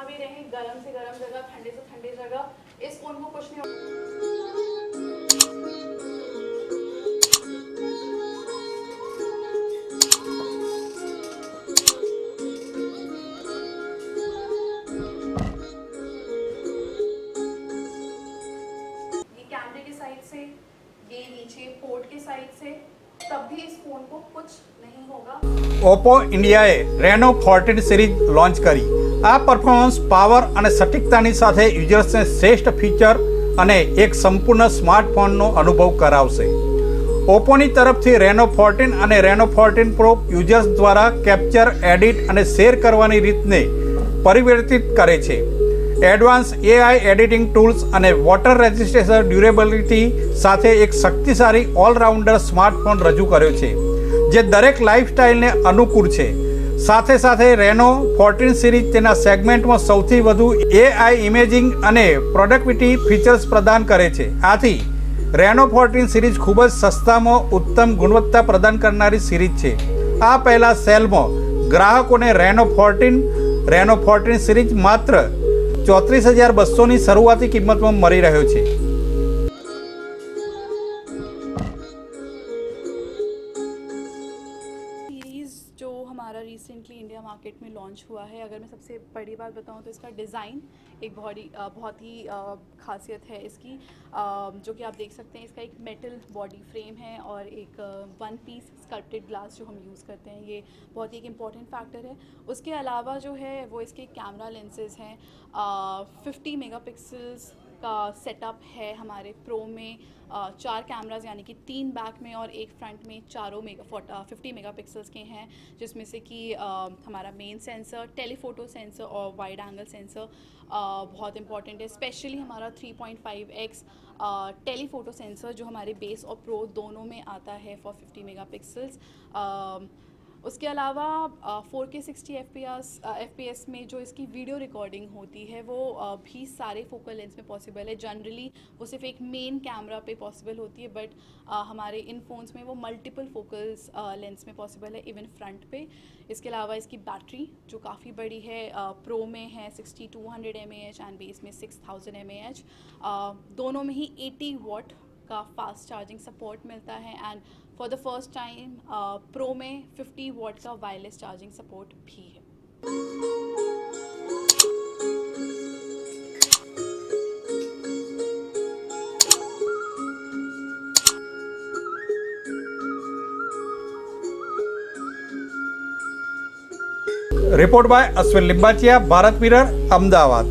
जहाँ भी रहें, गर्म से गर्म जगह, ठंडे से ठंडे जगह, इस फ़ोन को कुछ नहीं ओप्पो इंडियाए रेनो फोर्टीन सीरीज़ लॉन्च करी। આ પરફોર્મન્સ પાવર અને સટીકતાની સાથે યુઝર્સને શ્રેષ્ઠ ફીચર અને એક સંપૂર્ણ સ્માર્ટફોનનો અનુભવ કરાવશે. ઓપ્પોની તરફથી રેનો ફોર્ટીન અને રેનો ફોર્ટીન પ્રો યુઝર્સ દ્વારા કેપ્ચર એડિટ અને શેર કરવાની રીતને પરિવર્તિત કરે છે. એડવાન્સ એઆઈ એડિટિંગ ટૂલ્સ અને વોટર રેઝિસ્ટેશન ડ્યુરેબિલિટી સાથે એક શક્તિશાળી ઓલરાઉન્ડર સ્માર્ટફોન રજૂ કર્યો છે, જે દરેક લાઇફસ્ટાઇલને અનુકૂળ છે. સાથે સાથે રેનો ફોર્ટીન સિરીઝ તેના સેગમેન્ટમાં સૌથી વધુ એઆઈ ઇમેજિંગ અને પ્રોડક્ટિવિટી ફીચર્સ પ્રદાન કરે છે. આથી રેનો ફોર્ટીન સિરીઝ ખૂબ જ સસ્તામાં ઉત્તમ ગુણવત્તા પ્રદાન કરનારી સિરીઝ છે. આ પહેલા સેલમાં ગ્રાહકોને Reno fourteen Reno fourteen series માત્ર ચોત્રીસ હજાર બસોની શરૂઆતી કિંમતમાં મળી રહ્યો છે. हमारा रिसेंटली इंडिया मार्केट में लॉन्च हुआ है। अगर मैं सबसे बड़ी बात बताऊँ तो इसका डिज़ाइन एक बहुत ही बहुत ही खासियत है इसकी। जो कि आप देख सकते हैं इसका एक मेटल बॉडी फ्रेम है और एक वन पीस स्कल्प्टेड ग्लास जो हम यूज़ करते हैं, ये बहुत ही एक इंपॉर्टेंट फैक्टर है। उसके अलावा जो है वो इसके कैमरा लेंसेज हैं। फिफ्टी मेगापिक्सल्स का सेटअप है हमारे प्रो में चार कैमराज यानी कि तीन बैक में और एक फ्रंट में चारों मेगा फोटा फिफ्टी मेगा पिक्सल्स के हैं, जिसमें से कि हमारा मेन सेंसर टेलीफोटो सेंसर और वाइड एंगल सेंसर बहुत इंपॉर्टेंट है। स्पेशली हमारा 3.5 point five X telephoto sensor जो हमारे बेस और प्रो दोनों में आता है फॉर 50 मेगा उसके अलावा four K sixty F P S F P S में जो इसकी वीडियो रिकॉर्डिंग होती है वो अ, भी सारे फोकल लेंस में पॉसिबल है। जनरली वो सिर्फ़ एक मेन कैमरा पे पॉसिबल होती है बट हमारे इन फ़ोन्स में वो मल्टीपल फोकल्स लेंस में पॉसिबल है इवन फ्रंट पे। इसके अलावा इसकी बैटरी जो काफ़ी बड़ी है प्रो में है sixty two hundred M H and base में सिक्स थाउज़ेंड एम एच दोनों में ही एटी वॉट का फास्ट चार्जिंग सपोर्ट मिलता है and for the first time pro में 50 वॉट का वायरलेस चार्जिंग सपोर्ट भी है report by Ashwin Limbachiya Bharat Mirror Ahmedabad